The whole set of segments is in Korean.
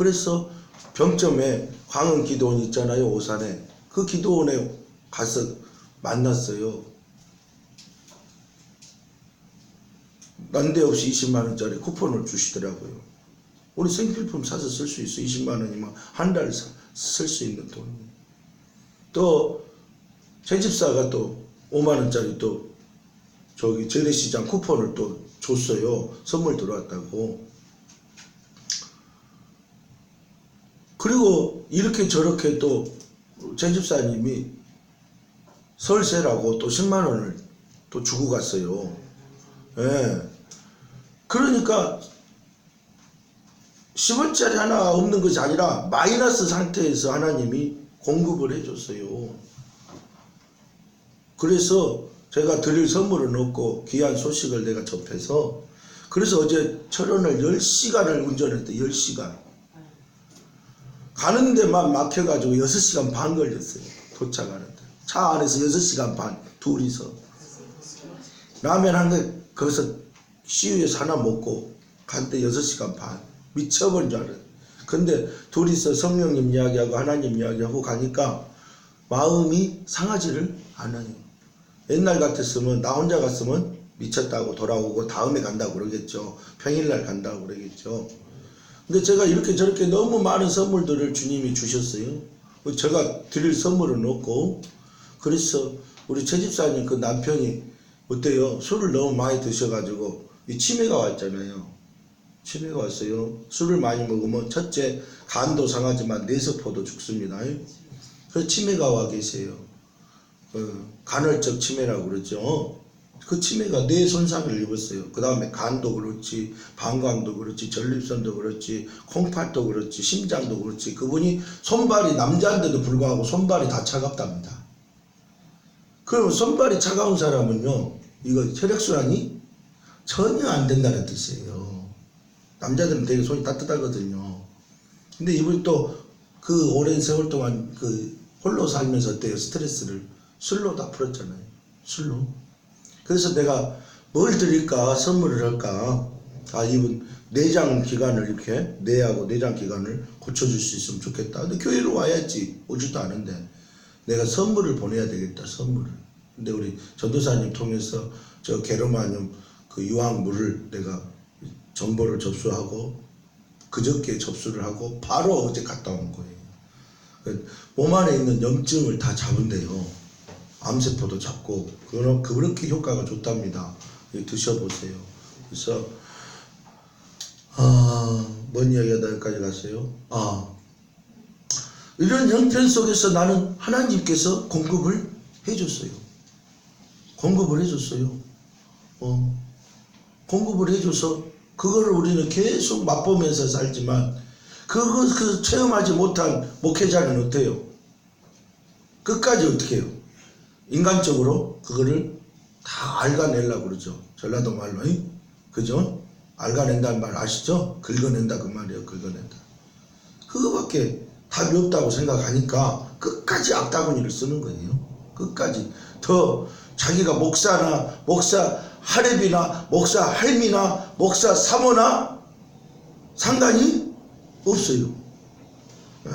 그래서 병점에 광흥 기도원 있잖아요 오산에 그 기도원에 가서 만났어요. 난데없이 20만 원짜리 쿠폰을 주시더라고요. 우리 생필품 사서 쓸 수 있어. 20만 원이면 한 달 쓸 수 있는 돈. 또 채집사가 또 5만 원짜리 또 저기 재래시장 쿠폰을 또 줬어요. 선물 들어왔다고. 그리고 이렇게 저렇게 또 채집사님이 설세라고 또 10만 원을 또 주고 갔어요. 예. 그러니까 10원짜리 하나 없는 것이 아니라 마이너스 상태에서 하나님이 공급을 해줬어요. 그래서 제가 드릴 선물을 넣고 귀한 소식을 내가 접해서 그래서 어제 철원을 10시간을 운전했대 10시간 가는 데만 막혀가지고 6시간 반 걸렸어요 도착하는데. 차 안에서 6시간 반 둘이서. 라면 한 개 거기서 CU에서 하나 먹고 간데 6시간 반. 미쳐버린 줄 알아요. 근데 둘이서 성령님 이야기하고 하나님 이야기하고 가니까 마음이 상하지를 않아요. 옛날 같았으면 나 혼자 갔으면 미쳤다고 돌아오고 다음에 간다고 그러겠죠. 평일날 간다고 그러겠죠. 근데 제가 이렇게 저렇게 너무 많은 선물들을 주님이 주셨어요. 제가 드릴 선물은 없고 그래서 우리 최집사님 그 남편이 어때요? 술을 너무 많이 드셔가지고 이 치매가 왔잖아요. 치매가 왔어요. 술을 많이 먹으면 첫째 간도 상하지만 뇌세포도 죽습니다. 그래서 치매가 와 계세요. 그 간헐적 치매라고 그러죠. 그 치매가 뇌 손상을 입었어요. 그 다음에 간도 그렇지, 방광도 그렇지, 전립선도 그렇지, 콩팥도 그렇지, 심장도 그렇지. 그분이 손발이 남자인데도 불구하고 손발이 다 차갑답니다. 그러면 손발이 차가운 사람은요, 이거 혈액순환이 전혀 안 된다는 뜻이에요. 남자들은 되게 손이 따뜻하거든요. 근데 이분이 또 그 오랜 세월 동안 그 홀로 살면서 어때요? 스트레스를 술로 다 풀었잖아요. 술로. 그래서 내가 뭘 드릴까 선물을 할까? 아 이분 내장 기관을 이렇게 뇌하고 내장 기관을 고쳐줄 수 있으면 좋겠다. 근데 교회로 와야지. 오지도 않은데. 내가 선물을 보내야 되겠다 선물을. 근데 우리 전도사님 통해서 저 게르마늄 그 유황물을 내가 정보를 접수하고 그저께 접수를 하고 바로 어제 갔다 온 거예요. 그몸 안에 있는 염증을 다 잡은대요 암세포도 잡고 그런 그렇게 효과가 좋답니다. 예, 드셔보세요. 그래서 아뭔 이야기가 여기까지 갔어요? 아 이런 형편 속에서 나는 하나님께서 공급을 해줬어요. 공급을 해줬어요. 어 공급을 해줘서 그거를 우리는 계속 맛보면서 살지만 그거 그 체험하지 못한 목회자는 어때요? 끝까지 어떻게 해요? 인간적으로 그거를 다 알가내려고 그러죠. 전라도 말로, 이? 그죠? 알가낸다는 말 아시죠? 긁어낸다 그 말이에요. 긁어낸다. 그거밖에 답이 없다고 생각하니까 끝까지 악다구니를 쓰는 거예요. 끝까지. 더 자기가 목사나 목사 하랩이나 목사 할미나 목사 사모나 상관이 없어요.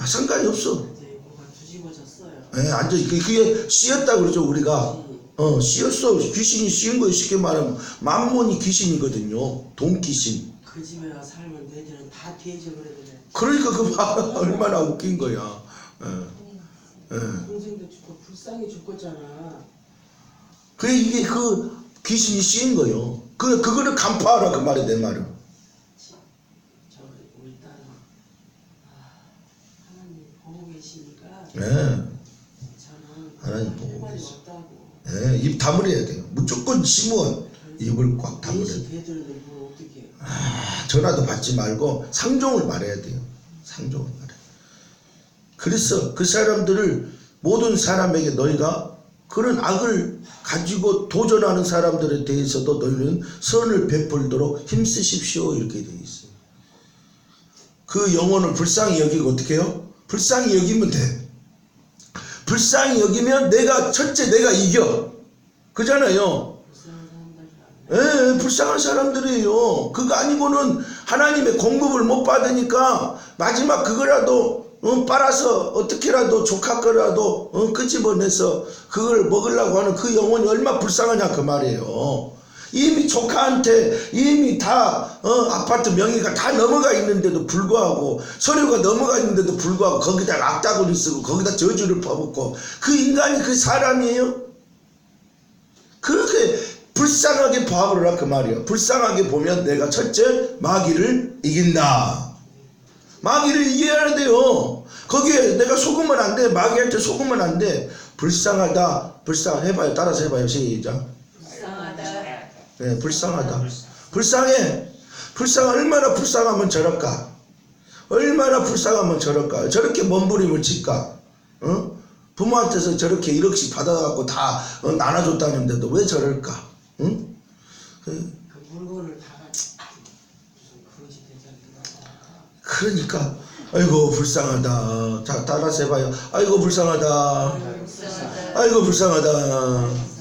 상관이 없어. 이제 뭐가 뒤집어졌어요. 예, 히 그게 씌었다 그러죠 우리가. 어 씌었어. 귀신이 씌은 거예요 쉽게 말하면 만몬이 귀신이거든요. 돈 귀신. 그 집에 와 살면 애들은 다 돼져버리네. 그러니까 그 말 얼마나 웃긴 거야. 예, 예. 동생도 죽고 불쌍히 죽었잖아. 그 이게 그 귀신이 씌인 거예요. 그 그거를 간파하라 그 말이 내 말은. 저 우리 딸은 아, 하나님 보고 계시니까 예, 하나님 보고 없다고. 예, 입 다물어야 돼요 무조건 심으면 입을 꽉 다물어야 대시 돼요 해. 아, 전화도 받지 말고 상종을 말해야 돼요. 상종을 말해. 그래서 그 사람들을 모든 사람에게 너희가 그런 악을 가지고 도전하는 사람들에 대해서도 너희는 선을 베풀도록 힘쓰십시오 이렇게 되어 있어요. 그 영혼을 불쌍히 여기고 어떻게 해요? 불쌍히 여기면 돼. 불쌍히 여기면 내가 첫째 내가 이겨. 그잖아요. 예, 불쌍한 사람들이에요. 그거 아니고는 하나님의 공급을 못 받으니까 마지막 그거라도 어, 빨아서 어떻게라도 조카 거라도 어, 끄집어내서 그걸 먹으려고 하는 그 영혼이 얼마나 불쌍하냐 그 말이에요. 이미 조카한테 이미 다 어, 아파트 명의가 다 넘어가 있는데도 불구하고 서류가 넘어가 있는데도 불구하고 거기다 악다구리 쓰고 거기다 저주를 퍼붓고 그 인간이 그 사람이에요? 그렇게 불쌍하게 봐보라 그 말이야. 불쌍하게 보면 내가 첫째 마귀를 이긴다. 마귀를 이겨야 돼요. 거기에 내가 속으면 안 돼. 마귀한테 속으면 안 돼. 불쌍하다. 불쌍 해봐요. 따라서 해봐요. 시작. 네, 불쌍하다. 불쌍해. 불쌍 얼마나 불쌍하면 저럴까? 얼마나 불쌍하면 저럴까? 저렇게 몸부림을 칠까? 어? 부모한테서 저렇게 1억씩 받아갖고 다 어, 나눠줬다는데도 왜 저럴까? 응? 그- 그. 그러니까 아이고 불쌍하다. 자 따라서 해봐요. 아이고. 불쌍하다. 아이고 불쌍하다.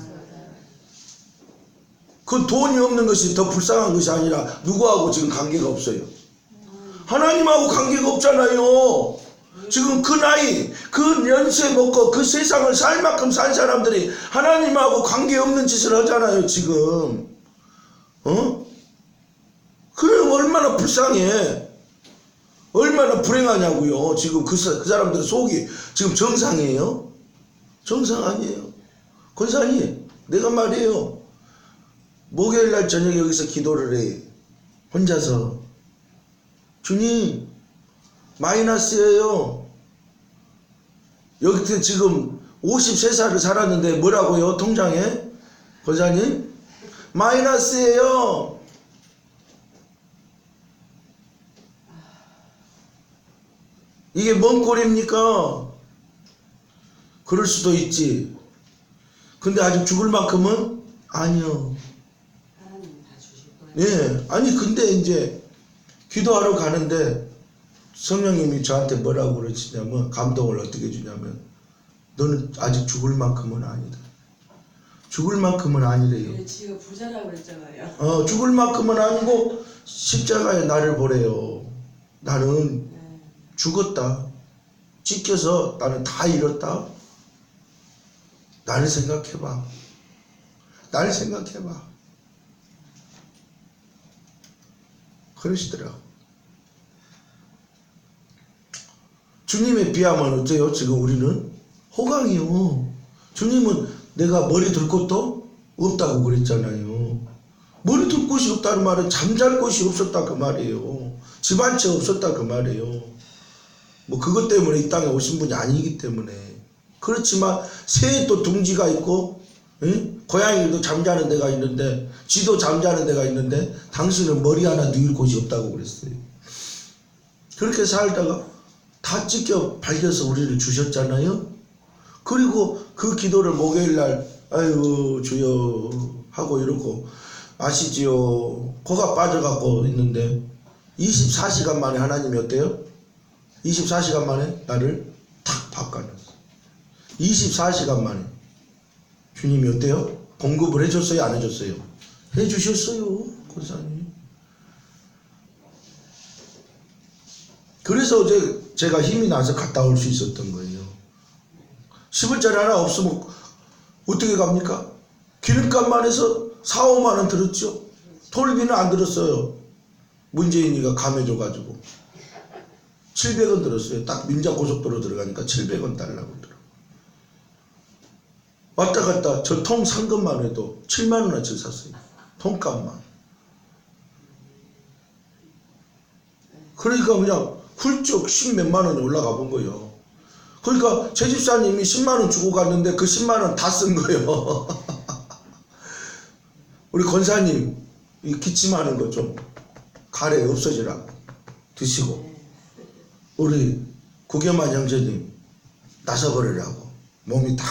그 돈이 없는 것이 더 불쌍한 것이 아니라 누구하고 지금 관계가 없어요. 하나님하고 관계가 없잖아요. 지금 그 나이, 그 연세 먹고 그 세상을 살 만큼 산 사람들이 하나님하고 관계 없는 짓을 하잖아요, 지금. 어? 그럼 얼마나 불쌍해. 얼마나 불행하냐고요. 지금 그, 사, 그 사람들의 속이 지금 정상이에요? 정상 아니에요. 권사님, 내가 말이에요. 목요일 날 저녁에 여기서 기도를 해. 혼자서. 주님, 마이너스예요. 여기 지금 53살을 살았는데 뭐라고요? 통장에? 권사님? 마이너스예요. 이게 뭔 꼴입니까? 그럴 수도 있지. 근데 아직 죽을 만큼은 아니요. 예. 아니 근데 이제 기도하러 가는데 성령님이 저한테 뭐라고 그러시냐면 감동을 어떻게 주냐면 너는 아직 죽을 만큼은 아니다. 죽을 만큼은 아니래요. 근데 지가 부자라고 그랬잖아요. 어, 죽을 만큼은 아니고 십자가에 나를 보래요. 나는 네. 죽었다. 찢겨서 나는 다 잃었다. 나를 생각해봐. 나를 생각해봐. 그러시더라고. 주님에 비하면 어때요? 지금 우리는 호강이요. 주님은 내가 머리 둘 곳도 없다고 그랬잖아요. 머리 둘 곳이 없다는 말은 잠잘 곳이 없었다 그 말이에요. 집 한 채 없었다 그 말이에요. 뭐 그것 때문에 이 땅에 오신 분이 아니기 때문에 그렇지만 새에 또 둥지가 있고 응? 고양이도 잠자는 데가 있는데 쥐도 잠자는 데가 있는데 당신은 머리 하나 누일 곳이 없다고 그랬어요. 그렇게 살다가 다 찢겨 발겨서 우리를 주셨잖아요. 그리고 그 기도를 목요일 날 아유 주여 하고 이러고 아시지요. 코가 빠져갖고 있는데 24시간 만에 하나님이 어때요? 24시간 만에 나를 탁 바꿔놨어. 24시간 만에 주님이 어때요? 공급을 해줬어요? 안 해줬어요? 해주셨어요, 권사님. 그래서 어제 제가 힘이 나서 갔다 올 수 있었던 거예요. 10원짜리 하나 없으면 어떻게 갑니까? 기름값만 해서 4, 5만 원 들었죠. 톨비는 안 들었어요. 문재인이가 감해줘가지고 700원 들었어요. 딱 민자 고속도로 들어가니까 700원 달라고 들어. 왔다 갔다 저 통 산 것만 해도 7만 원어치 샀어요. 통값만. 그러니까 그냥 훌쩍 10 몇만 원이 올라가 본 거예요. 그러니까 제 집사님이 10만 원 주고 갔는데 그 10만 원 다 쓴 거예요. 우리 권사님 이 기침하는 거 좀 가래 없어지라고 드시고 우리 구겸한 형제님 나서버리라고 몸이 다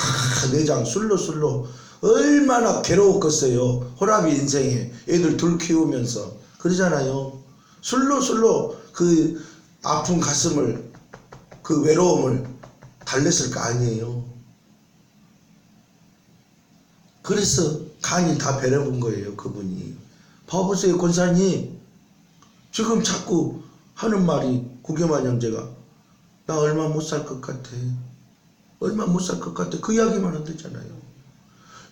내장 술로 술로 얼마나 괴로웠겠어요. 호라비 인생에 애들 둘 키우면서. 그러잖아요. 술로 술로 그 아픈 가슴을 그 외로움을 달랬을 거 아니에요. 그래서 간이 다 배려본 거예요 그분이. 봐보세요 권사님. 지금 자꾸 하는 말이 구겸한 형제가 나 얼마 못 살 것 같아 얼마 못 살 것 같아 그 이야기만 한다잖아요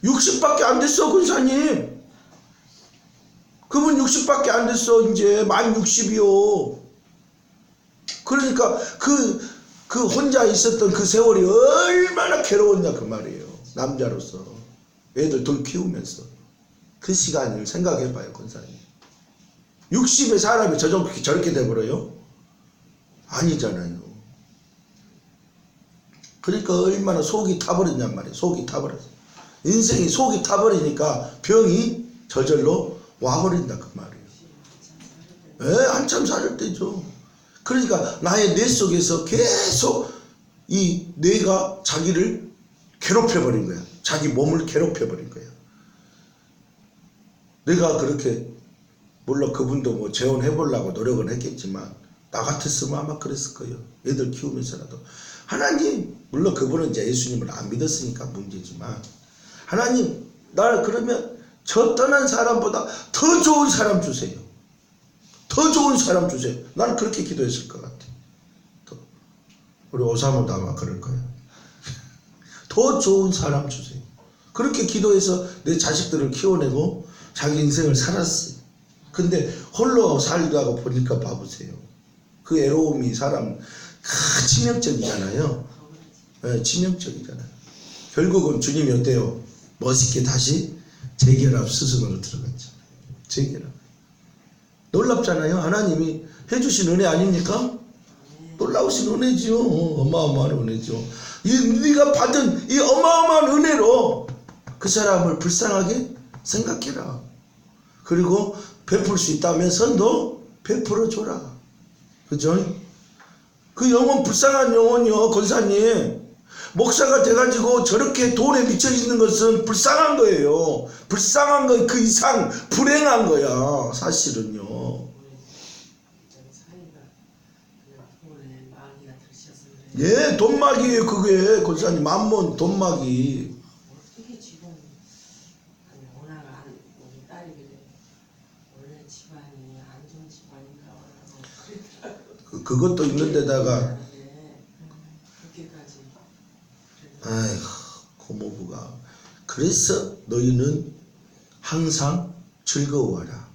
60밖에 안 됐어 권사님 그분 60밖에 안 됐어 이제 만 60이요 그러니까 그, 그 혼자 있었던 그 세월이 얼마나 괴로웠냐 그 말이에요. 남자로서. 애들 둘 키우면서. 그 시간을 생각해봐요, 권사님. 60의 사람이 저렇게, 저렇게 돼버려요? 아니잖아요. 그러니까 얼마나 속이 타버렸냔 말이에요. 속이 타버렸어. 인생이 속이 타버리니까 병이 저절로 와버린다 그 말이에요. 예, 한참 살을 때죠. 그러니까 나의 뇌 속에서 계속 이 뇌가 자기를 괴롭혀 버린 거야. 자기 몸을 괴롭혀 버린 거야. 내가 그렇게 물론 그분도 뭐 재혼해 보려고 노력은 했겠지만 나 같았으면 아마 그랬을 거예요. 애들 키우면서라도 하나님 물론 그분은 이제 예수님을 안 믿었으니까 문제지만 하나님 날 그러면 저 떠난 사람보다 더 좋은 사람 주세요. 더 좋은 사람 주세요. 나는 그렇게 기도했을 것 같아. 더. 우리 오사모도 아마 그럴 거야. 더 좋은 사람 주세요. 그렇게 기도해서 내 자식들을 키워내고 자기 인생을 살았어요. 근데 홀로 살다가 보니까 봐보세요. 그 애로움이 사람 크, 치명적이잖아요. 네, 치명적이잖아요. 결국은 주님이 어때요? 멋있게 다시 재결합 스승으로 들어갔잖아요. 재결합. 놀랍잖아요. 하나님이 해주신 은혜 아닙니까? 놀라우신 은혜지요. 어, 어마어마한 은혜죠. 이 네가 받은 이 어마어마한 은혜로 그 사람을 불쌍하게 생각해라. 그리고 베풀 수 있다면 선도 베풀어 줘라. 그죠? 그 영혼 불쌍한 영혼이요, 권사님. 목사가 돼가지고 저렇게 돈에 미쳐 있는 것은 불쌍한 거예요. 불쌍한 건그 이상 불행한 거야, 사실은요. 예, 돈막이에요, 그게. 권사님, 만몬 돈막이. 그것도 있는 데다가, 네. 그렇게까지. 아이고, 고모부가. 그래서 너희는 항상 즐거워하라.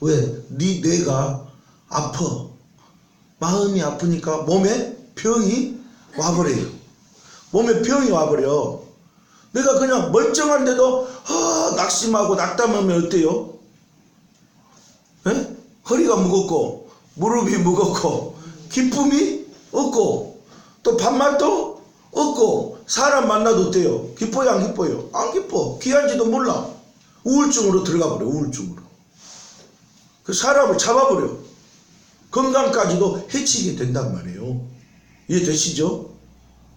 왜? 네 뇌가 아파. 마음이 아프니까 몸에 병이 와버려요. 몸에 병이 와버려. 내가 그냥 멀쩡한데도 아, 낙심하고 낙담하면 어때요? 에? 허리가 무겁고 무릎이 무겁고 기쁨이 없고 또 밥맛도 없고 사람 만나도 어때요? 기뻐요 안 기뻐요? 안 기뻐 귀한지도 몰라 우울증으로 들어가 버려 우울증으로 그 사람을 잡아버려 건강까지도 해치게 된단 말이에요 이해되시죠?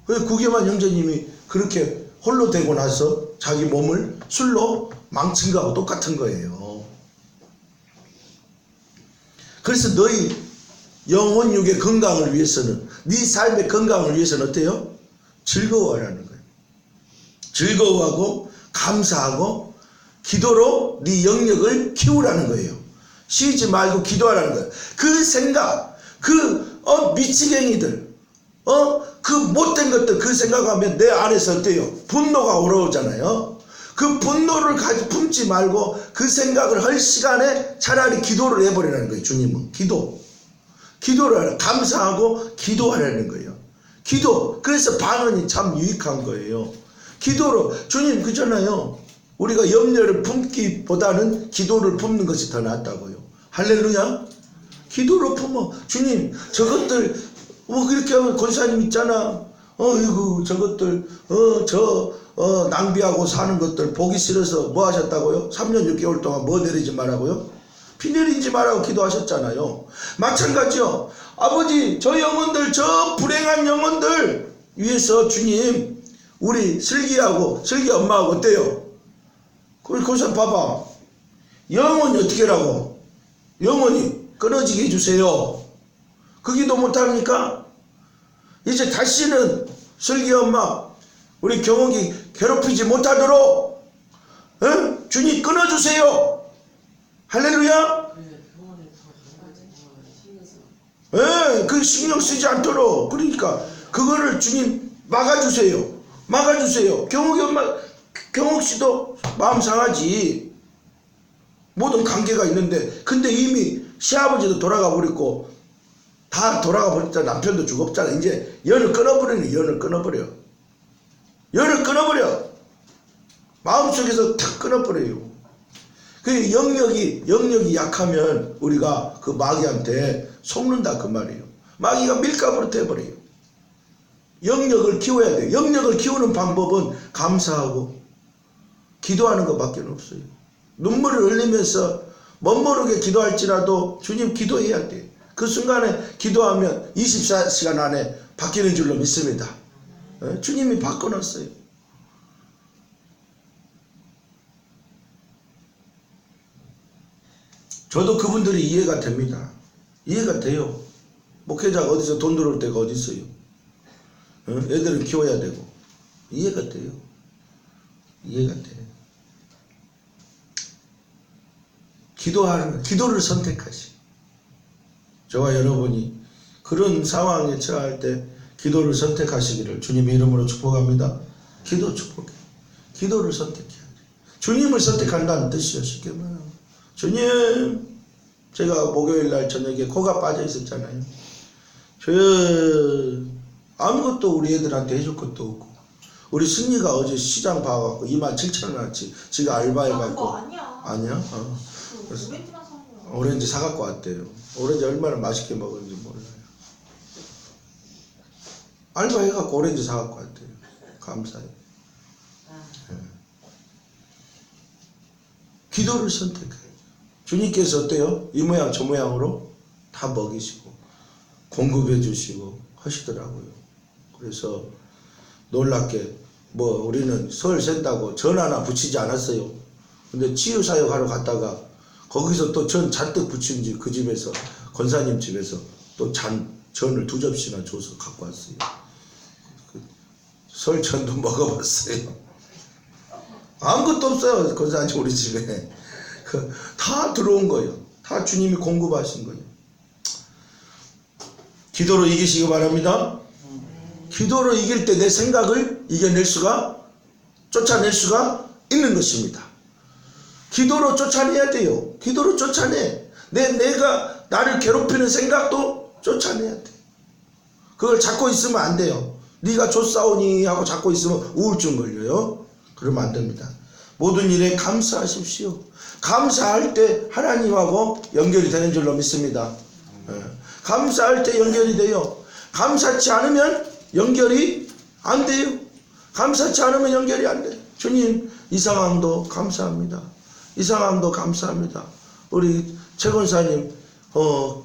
그 구계만 형제님이 그렇게 홀로 되고 나서 자기 몸을 술로 망친 거하고 똑같은 거예요. 그래서 너희 영혼 육의 건강을 위해서는 네 삶의 건강을 위해서는 어때요? 즐거워하라는 거예요. 즐거워하고 감사하고 기도로 네 영역을 키우라는 거예요. 쉬지 말고 기도하라는 거예요. 그 생각, 그 어, 미치갱이들, 어, 그 못된 것들 그 생각하면 내 안에서 어때요? 분노가 올라오잖아요. 그 분노를 가지 품지 말고 그 생각을 할 시간에 차라리 기도를 해버리라는 거예요. 주님은 기도, 기도를 하라. 감사하고 기도하라는 거예요. 기도. 그래서 방언이 참 유익한 거예요. 기도로 주님 그잖아요. 우리가 염려를 품기보다는 기도를 품는 것이 더 낫다고요. 할렐루야. 기도로 품어. 주님 저것들 뭐 그렇게 하면 권사님 있잖아. 어이구 저것들 어저 어, 낭비하고 사는 것들 보기 싫어서 뭐 하셨다고요? 3년 6개월 동안 뭐 내리지 말라고요? 피 내리지 말라고 기도하셨잖아요. 마찬가지요. 아버지 저 영혼들 저 불행한 영혼들 위해서 주님 우리 슬기하고 슬기 엄마하고 어때요? 우리 거기서 봐봐. 영혼이 어떻게 라고? 영혼이 끊어지게 해주세요. 그 기도 못하니까 이제 다시는 슬기 엄마 우리 경옥이 괴롭히지 못하도록 에? 주님 끊어주세요. 할렐루야. 예, 그 신경 쓰지 않도록. 그러니까 그거를 주님 막아주세요. 막아주세요. 경욱이 엄마, 경욱 씨도 마음 상하지. 모든 관계가 있는데, 근데 이미 시아버지도 돌아가 버렸고, 다 돌아가 버렸잖아. 남편도 죽었잖아. 이제 연을 끊어버리네. 연을 끊어버려. 연을 끊어버려. 마음속에서 탁 끊어버려요. 그 영역이 영역이 약하면 우리가 그 마귀한테 속는다 그 말이에요. 마귀가 밀가부로 돼버려요. 영역을 키워야 돼요. 영역을 키우는 방법은 감사하고 기도하는 것밖에 없어요. 눈물을 흘리면서 멋모르게 기도할지라도 주님 기도해야 돼. 그 순간에 기도하면 24시간 안에 바뀌는 줄로 믿습니다. 예? 주님이 바꿔놨어요. 저도 그분들이 이해가 됩니다. 이해가 돼요. 목회자가 어디서 돈 들어올 때가 어디 있어요? 어? 애들을 키워야 되고 이해가 돼요. 이해가 돼. 기도하는 기도를 선택하시. 저와 여러분이 그런 상황에 처할 때 기도를 선택하시기를 주님의 이름으로 축복합니다. 기도 축복해. 기도를 선택해야 돼. 주님을 선택한다는 뜻이요. 쉽게 말하면. 주님, 제가 목요일 날 저녁에 코가 빠져 있었잖아요. 저 아무것도 우리 애들한테 해줄 것도 없고 우리 승리가 어제 시장 봐갖고 2만 7천 원어치 지가 알바해갖고 아니야. 아니야? 어. 그 거야. 오렌지 사갖고 왔대요. 오렌지 얼마나 맛있게 먹었는지 몰라요. 알바해갖고 오렌지 사갖고 왔대요. 감사해요. 아, 기도를 선택해요. 주님께서 어때요? 이 모양 저 모양으로 다 먹이시고 공급해 주시고 하시더라고요. 그래서 놀랍게 뭐 우리는 설 센다고 전 하나 붙이지 않았어요. 근데 치유 사역 하러 갔다가 거기서 또 전 잔뜩 붙인지 그 집에서 권사님 집에서 또 잔 전을 두 접시나 줘서 갖고 왔어요. 그 설전도 먹어봤어요. 아무것도 없어요. 권사님 우리 집에. 그다 들어온 거예요. 다 주님이 공급하신 거예요. 기도로 이기시기 바랍니다. 기도로 이길 때 내 생각을 이겨낼 수가 쫓아낼 수가 있는 것입니다. 기도로 쫓아내야 돼요. 기도로 쫓아내. 내 내가 나를 괴롭히는 생각도 쫓아내야 돼. 그걸 잡고 있으면 안 돼요. 네가 쫓싸우니 하고 잡고 있으면 우울증 걸려요. 그러면 안 됩니다. 모든 일에 감사하십시오. 감사할 때 하나님하고 연결이 되는 줄로 믿습니다. 예. 감사할 때 연결이 돼요. 감사치 않으면 연결이 안 돼요. 감사치 않으면 연결이 안 돼. 주님, 이 상황도 감사합니다. 이 상황도 감사합니다. 우리 최권사님, 어,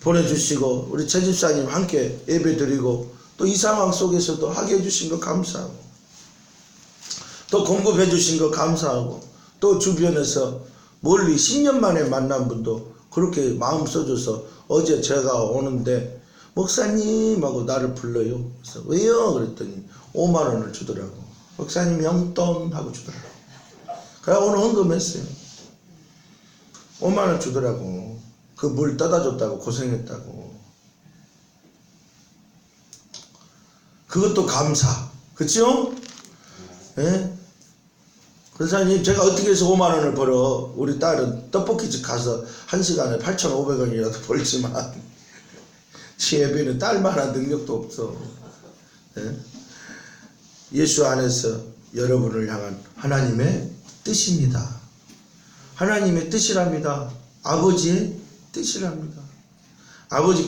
보내주시고, 우리 최 집사님 함께 예배 드리고, 또 이 상황 속에서도 하게 해주신 거 감사하고, 또 공급해 주신 거 감사하고, 또 주변에서 멀리 10년 만에 만난 분도 그렇게 마음 써줘서 어제 제가 오는데 목사님 하고 나를 불러요. 그래서 왜요? 그랬더니 5만 원을 주더라고. 목사님 용돈 하고 주더라고. 그래 오늘 헌금했어요. 5만 원 주더라고. 그 물 떠다 줬다고 고생했다고. 그것도 감사. 그쵸? 예? 권사님 제가 어떻게 해서 5만 원을 벌어? 우리 딸은 떡볶이집 가서 한 시간에 8,500원이라도 벌지만 지혜비는 딸만한 능력도 없어. 예? 예수 안에서 여러분을 향한 하나님의 뜻입니다. 하나님의 뜻이랍니다. 아버지의 뜻이랍니다. 아버지